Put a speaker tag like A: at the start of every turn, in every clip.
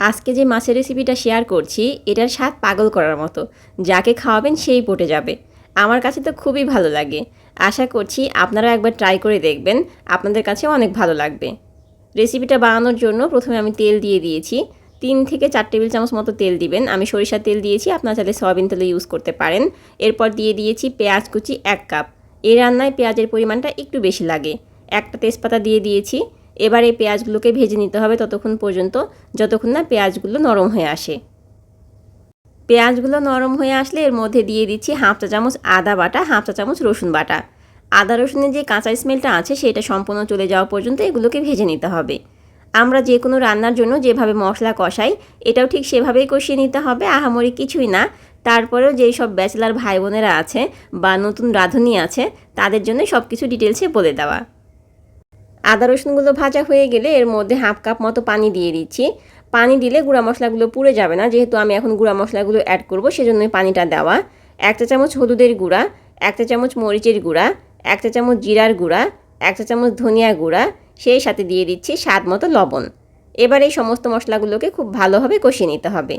A: আজকে যে মাছের রেসিপিটা শেয়ার করছি, এটার স্বাদ পাগল করার মতো। যাকে খাওয়াবেন সেই পটে যাবে। আমার কাছে তো খুবই ভালো লাগে। আশা করছি আপনারা একবার ট্রাই করে দেখবেন। আপনাদের কাছে অনেক ভালো লাগবে। রেসিপিটা বানানোর জন্য প্রথমে আমি তেল দিয়ে দিয়েছি। তিন থেকে চার টেবিল চামচ মতো তেল দিবেন। আমি সরিষার তেল দিয়েছি। আপনারা চাইলে সয়াবিন তেল ইউজ করতে পারেন। এরপর দিয়ে দিয়েছি পেঁয়াজ কুচি এক কাপ এই রান্নায় পেঁয়াজের পরিমাণটা একটু বেশি লাগে। একটা তেজপাতা দিয়ে দিয়েছি। এবার এই পেঁয়াজগুলোকে ভেজে নিতে হবে ততক্ষণ পর্যন্ত, যতক্ষণ না পেঁয়াজগুলো নরম হয়ে আসে। পেঁয়াজগুলো নরম হয়ে আসলে এর মধ্যে দিয়ে দিচ্ছি হাফ চা চামচ আদা বাটা, হাফ চা চামচ রসুন বাটা। আদা রসুনের যে কাঁচা স্মেলটা আছে সেটা সম্পূর্ণ চলে যাওয়া পর্যন্ত এগুলোকে ভেজে নিতে হবে। আমরা যে কোনো রান্নার জন্য যেভাবে মশলা কষাই, এটাও ঠিক সেভাবেই কষিয়ে নিতে হবে, আহামরি কিছুই না। তারপরেও যেই সব ব্যাচেলার ভাই বোনেরা আছে বা নতুন রাঁধুনি আছে, তাদের জন্য সব কিছু ডিটেলসে বলে দেওয়া। আদা রসুনগুলো ভাজা হয়ে গেলে এর মধ্যে হাফ কাপ মতো পানি দিয়ে দিচ্ছি। পানি দিলে গুঁড়া মশলাগুলো পুড়ে যাবে না, যেহেতু আমি এখন গুঁড়া মশলাগুলো অ্যাড করব, সেজন্যই পানিটা দেওয়া। এক চা চামচ হলুদের গুঁড়া, এক চা চামচ মরিচের গুঁড়া, এক চা চামচ জিরার গুঁড়া, এক চা চামচ ধনিয়া গুঁড়া, সেই সাথে দিয়ে দিচ্ছি স্বাদ মতো লবণ। এবার এই সমস্ত মশলাগুলোকে খুব ভালোভাবে কষিয়ে নিতে হবে।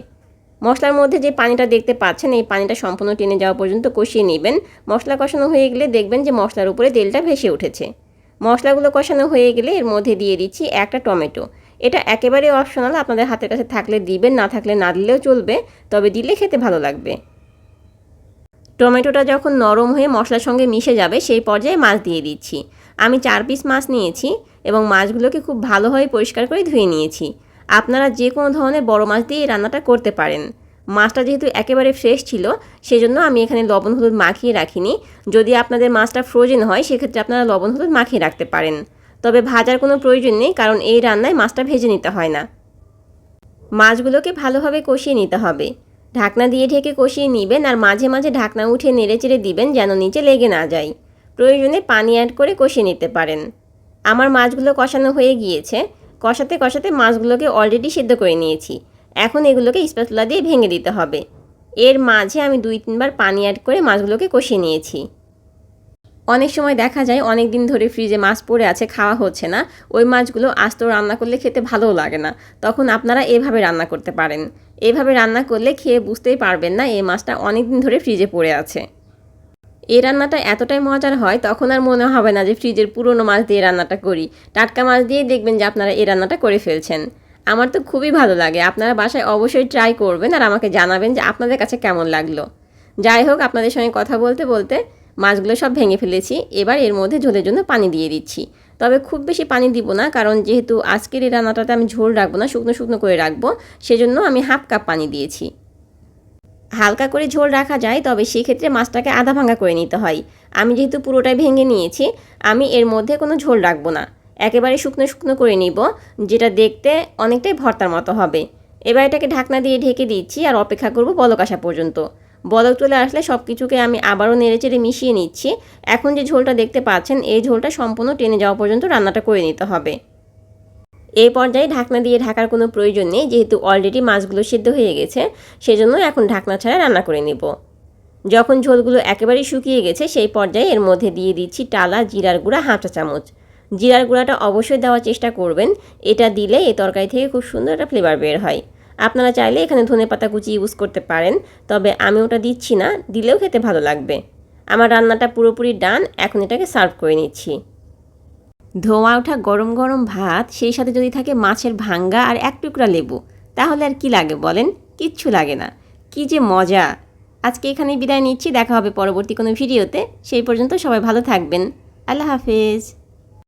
A: মশলার মধ্যে যে পানিটা দেখতে পাচ্ছেন, এই পানিটা সম্পূর্ণ টেনে যাওয়া পর্যন্ত কষিয়ে নেবেন। মশলা কষানো হয়ে গেলে দেখবেন যে মশলার উপরে তেলটা ভেসে উঠেছে। মশলাগুলো কষানো হয়ে গেলে এর মধ্যে দিয়ে দিচ্ছি একটা টমেটো। এটা একেবারে অপশনাল আপনাদের হাতের কাছে থাকলে দিবেন, না থাকলে না দিলেও চলবে, তবে দিলে খেতে ভালো লাগবে। টমেটোটা যখন নরম হয়ে মশলার সঙ্গে মিশে যাবে, সেই পর্যায়ে মাছ দিয়ে দিচ্ছি। আমি চার পিস মাছ নিয়েছি এবং মাছগুলোকে খুব ভালোভাবে পরিষ্কার করে ধুয়ে নিয়েছি। আপনারা যে কোনো ধরনের বড় মাছ দিয়ে এই রান্নাটা করতে পারেন। মাছটা যেহেতু একেবারে ফ্রেশ ছিল, সেজন্য আমি এখানে লবণ হলুদ মাখিয়ে রাখিনি। যদি আপনাদের মাছটা ফ্রোজেন হয়, সেক্ষেত্রে আপনারা লবণ হলুদ মাখিয়ে রাখতে পারেন। তবে ভাজার কোনো প্রয়োজন নেই, কারণ এই রান্নায় মাছটা ভেজে নিতে হয় না। মাছগুলোকে ভালোভাবে কষিয়ে নিতে হবে। ঢাকনা দিয়ে ঢেকে কষিয়ে নেবেন আর মাঝে মাঝে ঢাকনা উঠে নেড়ে চেড়ে দিবেন যেন নিচে লেগে না যায়। প্রয়োজনে পানি অ্যাড করে কষিয়ে নিতে পারেন। আমার মাছগুলো কষানো হয়ে গিয়েছে। কষাতে কষাতে মাছগুলোকে অলরেডি সিদ্ধ করে নিয়েছি। এখন এগুলোকে স্প্যাচুলা দিয়ে ভেঙে দিতে হবে। এর মাঝে আমি দুই তিনবার পানি অ্যাড করে মাছগুলোকে কষিয়ে নিয়েছি। অনেক সময় দেখা যায় অনেক দিন ধরে ফ্রিজে মাছ পড়ে আছে, খাওয়া হচ্ছে না। ওই মাছগুলো আস্ত রান্না করলে খেতে ভালোও লাগে না। তখন আপনারা এভাবে রান্না করতে পারেন। এভাবে রান্না করলে খেয়ে বুঝতেই পারবেন না এই মাছটা অনেক দিন ধরে ফ্রিজে পড়ে আছে। এই রান্নাটা এতটাই মজার হয়, তখন আর মনে হবে না যে ফ্রিজের পুরনো মাছ দিয়ে রান্নাটা করি। টাটকা মাছ দিয়ে দেখবেন যে আপনারা এই রান্নাটা করে ফেলছেন। আমার তো খুবই ভালো লাগে। আপনারা বাসায় অবশ্যই ট্রাই করবেন আর আমাকে জানাবেন যে আপনাদের কাছে কেমন লাগল। যাই হোক, আপনাদের সঙ্গে কথা বলতে বলতে মাছগুলো সব ভেঙে ফেলেছি। এবার এর মধ্যে ঝোলের জন্য পানি দিয়ে দিচ্ছি। তবে খুব বেশি পানি দিব না, কারণ যেহেতু আজকের এই রান্নাটাতে আমি ঝোল রাখব না, শুকনো শুকনো করে রাখব, সেজন্য আমি হাফ কাপ পানি দিয়েছি। হালকা করে ঝোল রাখা যায়, তবে সেক্ষেত্রে মাছটাকে আধা ভাঙা করে নিতে হয়। আমি যেহেতু পুরোটাই ভেঙে নিয়েছি, আমি এর মধ্যে কোনো ঝোল রাখব না। একেবারে শুকনো শুকনো করে নিব, যেটা দেখতে অনেকটাই ভর্তার মতো হবে। এবার এটাকে ঢাকনা দিয়ে ঢেকে দিচ্ছি আর অপেক্ষা করব বলক আসা পর্যন্ত। বলক চলে আসলে সব কিছুকে আমি আবারও নেড়েচেড়ে মিশিয়ে নিচ্ছি। এখন যে ঝোলটা দেখতে পাচ্ছেন, এই ঝোলটা সম্পূর্ণ টেনে যাওয়া পর্যন্ত রান্নাটা করে নিতে হবে। এই পর্যায়ে ঢাকনা দিয়ে ঢাকার কোনো প্রয়োজন নেই, যেহেতু অলরেডি মাছগুলো সিদ্ধ হয়ে গেছে, সেজন্য এখন ঢাকনা ছাড়া রান্না করে নেব। যখন ঝোলগুলো একেবারেই শুকিয়ে গেছে, সেই পর্যায়ে এর মধ্যে দিয়ে দিচ্ছি টালা, জিরার গুঁড়া চা চামচ। জিরার গুঁড়াটা অবশ্যই দেওয়ার চেষ্টা করবেন। এটা দিলে এই তরকারি থেকে খুব সুন্দর একটা ফ্লেভার বের হয়। আপনারা চাইলে এখানে ধনে পাতা কুচি ইউজ করতে পারেন, তবে আমি ওটা দিচ্ছি না, দিলেও খেতে ভালো লাগবে। আমার রান্নাটা পুরোপুরি ডান এখন এটাকে সার্ভ করে নিচ্ছি। ধোঁয়া ওঠা গরম গরম ভাত, সেই সাথে যদি থাকে মাছের ভাঙ্গা আর এক টুকরা লেবু, তাহলে আর কি লাগে বলেন? কিচ্ছু লাগে না। কি যে মজা! আজকে এখানে বিদায় নিচ্ছি, দেখা হবে পরবর্তী কোনো ভিডিওতে। সেই পর্যন্ত সবাই ভালো থাকবেন। আল্লাহ হাফেজ।